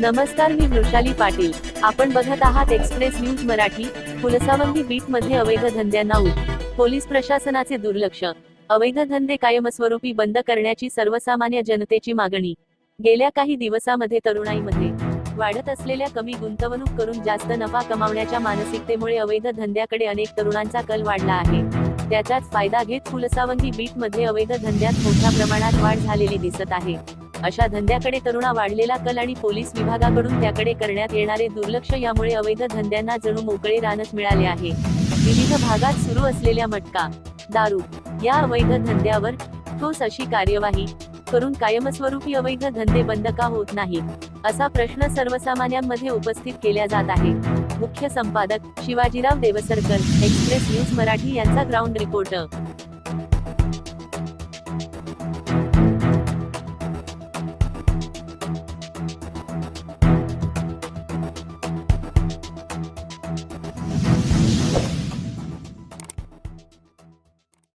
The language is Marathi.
नमस्कार मी वृषाली पाटील. आपण बघत आहात एक्सप्रेस न्यूज मराठी फुलसावंगी बीटमध्ये अवैध धंद्यांना ऊत पोलीस प्रशासनाचे दुर्लक्ष. अवैध धंदे कायमस्वरूपी बंद करण्याची सर्वसामान्य जनतेची मागणी. गेल्या काही दिवसामध्ये तरुणाईमध्ये वाढत असलेल्या कमी गुंतवणूक करून जास्त नफा कमावण्याच्या मानसिकतेमुळे अवैध धंद्याकडे अनेक तरुणांचा कल वाढला आहे. त्याचाच फायदा घेत फुलसावंगी बीटमध्ये अवैध धंद्यात मोठ्या प्रमाणात वाढ झालेली दिसत आहे. अशा धंद्याकडे तरुणा वाढलेला कल आणि पोलीस विभागाकडून त्याकडे करण्यात येणारे दुर्लक्ष यामुळे अवैध धंद्यांना जणू मोकळे रानच मिळाले आहे. विविध भागात सुरू असलेल्या मटका दारू या अवैध धंद्यावर ठोस अशी कार्यवाही करून कायमस्वरूपी अवैध धंदे बंद का होत नाहीत असा प्रश्न सर्वसामान्यांमध्ये उपस्थित केला जात आहे. मुख्य संपादक शिवाजीराव देवसरकर एक्सप्रेस न्यूज मराठी यांचा ग्राउंड रिपोर्टर